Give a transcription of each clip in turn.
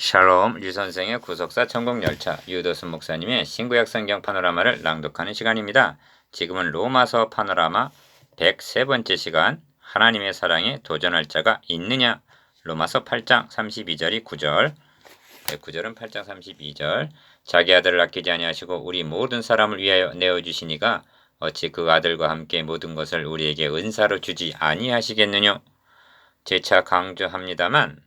샬롬 류선생의 구속사 천국 열차 유도순 목사님의 신구약 성경 파노라마를 낭독하는 시간입니다. 지금은 로마서 파노라마 103번째 시간 하나님의 사랑에 도전할 자가 있느냐? 로마서 8장 32절이 9절. 9절은 8장 32절. 자기 아들을 아끼지 아니하시고 우리 모든 사람을 위하여 내어주시니가 어찌 그 아들과 함께 모든 것을 우리에게 은사로 주지 아니하시겠느냐 재차 강조합니다만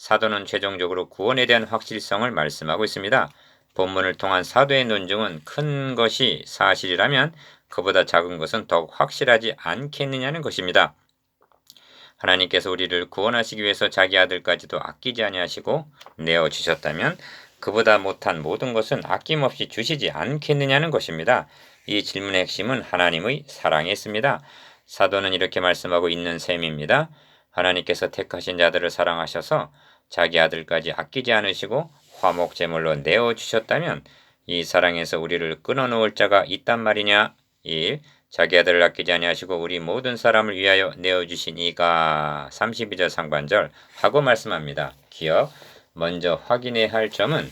사도는 최종적으로 구원에 대한 확실성을 말씀하고 있습니다. 본문을 통한 사도의 논증은 큰 것이 사실이라면 그보다 작은 것은 더욱 확실하지 않겠느냐는 것입니다. 하나님께서 우리를 구원하시기 위해서 자기 아들까지도 아끼지 아니하시고 내어 주셨다면 그보다 못한 모든 것은 아낌없이 주시지 않겠느냐는 것입니다. 이 질문의 핵심은 하나님의 사랑에 있습니다. 사도는 이렇게 말씀하고 있는 셈입니다. 하나님께서 택하신 자들을 사랑하셔서 자기 아들까지 아끼지 않으시고 화목 제물로 내어 주셨다면 이 사랑에서 우리를 끊어놓을 자가 있단 말이냐? 1. 자기 아들을 아끼지 아니하시고 우리 모든 사람을 위하여 내어 주신 이가 32절 상반절 하고 말씀합니다. 기억 먼저 확인해야 할 점은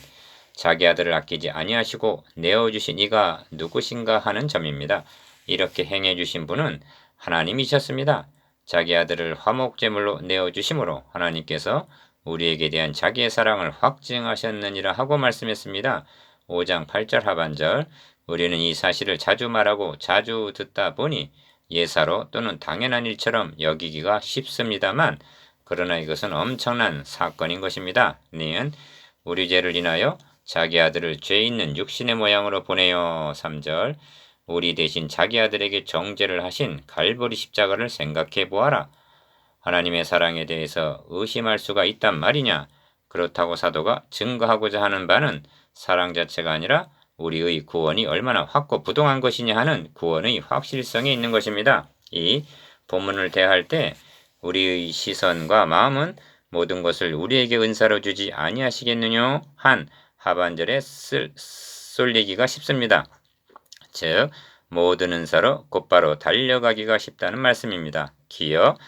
자기 아들을 아끼지 아니하시고 내어 주신 이가 누구신가 하는 점입니다. 이렇게 행해 주신 분은 하나님이셨습니다. 자기 아들을 화목 제물로 내어 주심으로 하나님께서 우리에게 대한 자기의 사랑을 확증하셨느니라 하고 말씀했습니다. 5장 8절 하반절 우리는 이 사실을 자주 말하고 자주 듣다 보니 예사로 또는 당연한 일처럼 여기기가 쉽습니다만 그러나 이것은 엄청난 사건인 것입니다. 니은 우리 죄를 인하여 자기 아들을 죄 있는 육신의 모양으로 보내어 3절 우리 대신 자기 아들에게 정죄를 하신 갈보리 십자가를 생각해 보아라. 하나님의 사랑에 대해서 의심할 수가 있단 말이냐? 그렇다고 사도가 증거하고자 하는 바는 사랑 자체가 아니라 우리의 구원이 얼마나 확고 부동한 것이냐 하는 구원의 확실성에 있는 것입니다. 이 본문을 대할 때 우리의 시선과 마음은 모든 것을 우리에게 은사로 주지 아니하시겠느냐 한 하반절에 쓸, 쏠리기가 쉽습니다. 즉 모든 은사로 곧바로 달려가기가 쉽다는 말씀입니다. 기억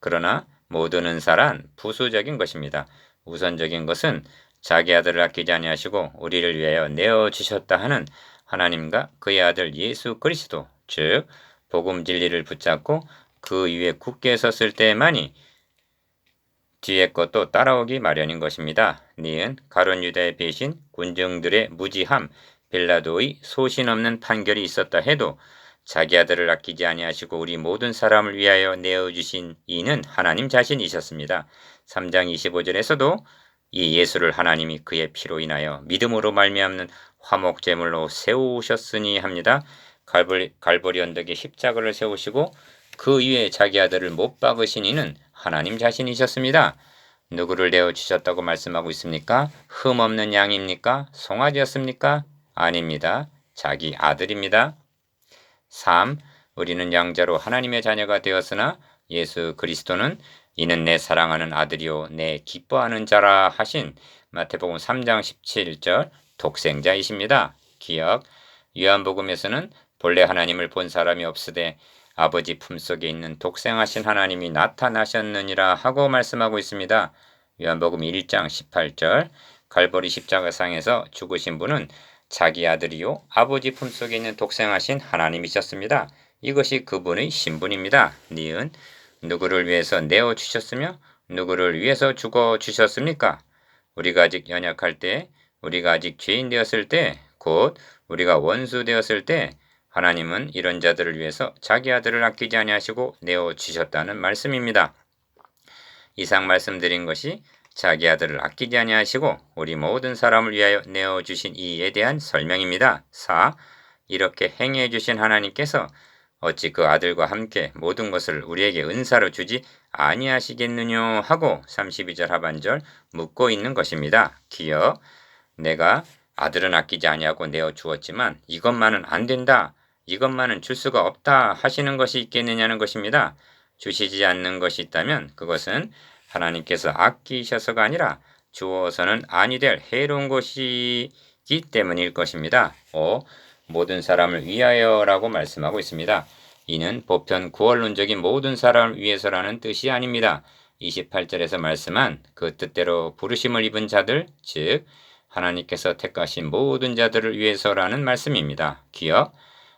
그러나 모든 은사란 부수적인 것입니다. 우선적인 것은 자기 아들을 아끼지 아니하시고 우리를 위하여 내어 주셨다 하는 하나님과 그의 아들 예수 그리스도 즉 복음 진리를 붙잡고 그 위에 굳게 섰을 때만이 뒤에 것도 따라오기 마련인 것입니다. 니은 가론 유다의 배신, 군정들의 무지함, 빌라도의 소신 없는 판결이 있었다 해도 자기 아들을 아끼지 아니하시고 우리 모든 사람을 위하여 내어 주신 이는 하나님 자신이셨습니다. 3장 25절에서도 이 예수를 하나님이 그의 피로 인하여 믿음으로 말미암는 화목 제물로 세우셨으니 합니다. 갈보리, 갈보리 언덕에 십자가를 세우시고 그 위에 자기 아들을 못 박으신 이는 하나님 자신이셨습니다. 누구를 내어 주셨다고 말씀하고 있습니까? 흠 없는 양입니까? 송아지였습니까? 아닙니다. 자기 아들입니다. 3. 우리는 양자로 하나님의 자녀가 되었으나 예수 그리스도는 이는 내 사랑하는 아들이요 내 기뻐하는 자라 하신 마태복음 3장 17절 독생자이십니다. 기억 요한복음에서는 본래 하나님을 본 사람이 없으되 아버지 품속에 있는 독생하신 하나님이 나타나셨느니라 하고 말씀하고 있습니다. 요한복음 1장 18절 갈보리 십자가상에서 죽으신 분은 자기 아들이요 아버지 품속에 있는 독생하신 하나님이셨습니다. 이것이 그분의 신분입니다. 니은 누구를 위해서 내어 주셨으며 누구를 위해서 죽어 주셨습니까? 우리가 아직 연약할 때, 우리가 아직 죄인 되었을 때, 곧 우리가 원수 되었을 때 하나님은 이런 자들을 위해서 자기 아들을 아끼지 아니하시고 내어 주셨다는 말씀입니다. 이상 말씀드린 것이 자기 아들을 아끼지 아니하시고 우리 모든 사람을 위하여 내어 주신 이에 대한 설명입니다. 4. 이렇게 행해 주신 하나님께서 어찌 그 아들과 함께 모든 것을 우리에게 은사로 주지 아니하시겠느냐 하고 32절 하반절 묻고 있는 것입니다. 기여 내가 아들은 아끼지 아니하고 내어 주었지만 이것만은 안 된다. 이것만은 줄 수가 없다 하시는 것이 있겠느냐는 것입니다. 주시지 않는 것이 있다면 그것은 하나님께서 아끼셔서가 아니라 주어서는 아니 될 해로운 것이기 때문일 것입니다. 5. 모든 사람을 위하여라고 말씀하고 있습니다. 이는 보편 구원론적인 모든 사람을 위해서라는 뜻이 아닙니다. 28절에서 말씀한 그 뜻대로 부르심을 입은 자들, 즉 하나님께서 택하신 모든 자들을 위해서라는 말씀입니다. 기억.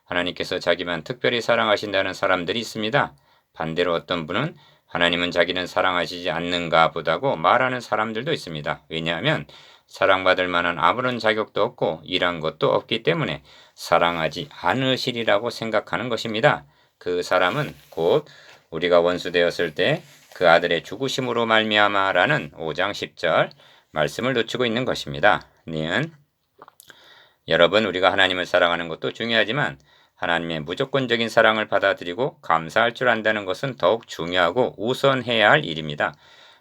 하나님께서 자기만 특별히 사랑하신다는 사람들이 있습니다. 반대로 어떤 분은 하나님은 자기는 사랑하시지 않는가 보다고 말하는 사람들도 있습니다. 왜냐하면 사랑받을 만한 아무런 자격도 없고 일한 것도 없기 때문에 사랑하지 않으시리라고 생각하는 것입니다. 그 사람은 곧 우리가 원수되었을 때 그 아들의 죽으심으로 말미암아라는 5장 10절 말씀을 놓치고 있는 것입니다. 니은 여러분 우리가 하나님을 사랑하는 것도 중요하지만 하나님의 무조건적인 사랑을 받아들이고 감사할 줄 안다는 것은 더욱 중요하고 우선해야 할 일입니다.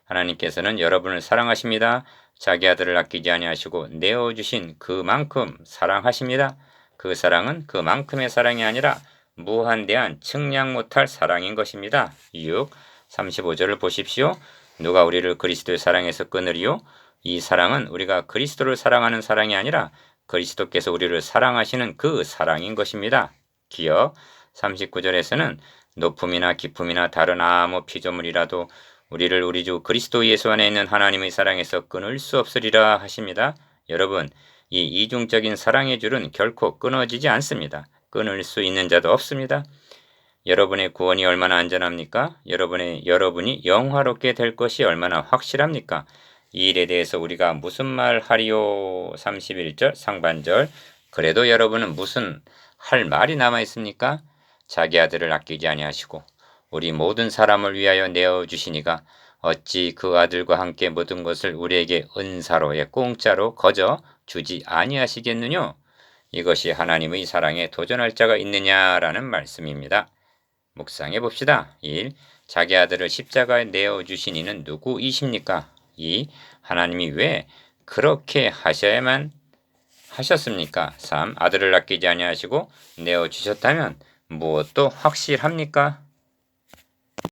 하나님께서는 여러분을 사랑하십니다. 자기 아들을 아끼지 아니하시고 내어 주신 그만큼 사랑하십니다. 그 사랑은 그만큼의 사랑이 아니라 무한대한 측량 못할 사랑인 것입니다. 6. 35절을 보십시오. 누가 우리를 그리스도의 사랑에서 끊으리요? 이 사랑은 우리가 그리스도를 사랑하는 사랑이 아니라 그리스도께서 우리를 사랑하시는 그 사랑인 것입니다. 기억 39절에서는 높음이나 기품이나 다른 아무 피조물이라도 우리를 우리 주 그리스도 예수 안에 있는 하나님의 사랑에서 끊을 수 없으리라 하십니다. 여러분, 이 이중적인 사랑의 줄은 결코 끊어지지 않습니다. 끊을 수 있는 자도 없습니다. 여러분의 구원이 얼마나 안전합니까? 여러분의 여러분이 영화롭게 될 것이 얼마나 확실합니까? 이 일에 대해서 우리가 무슨 말 하리요? 31절 상반절. 그래도 여러분은 무슨 할 말이 남아 있습니까? 자기 아들을 아끼지 아니하시고 우리 모든 사람을 위하여 내어 주시니가 어찌 그 아들과 함께 모든 것을 우리에게 은사로에 공짜로 거저 주지 아니하시겠느뇨? 이것이 하나님의 사랑에 도전할 자가 있느냐라는 말씀입니다. 묵상해 봅시다. 1. 자기 아들을 십자가에 내어 주신 이는 누구이십니까? 2. 하나님이 왜 그렇게 하셔야만 하셨습니까? 3. 아들을 아끼지 아니하시고 내어 주셨다면 무엇도 확실합니까?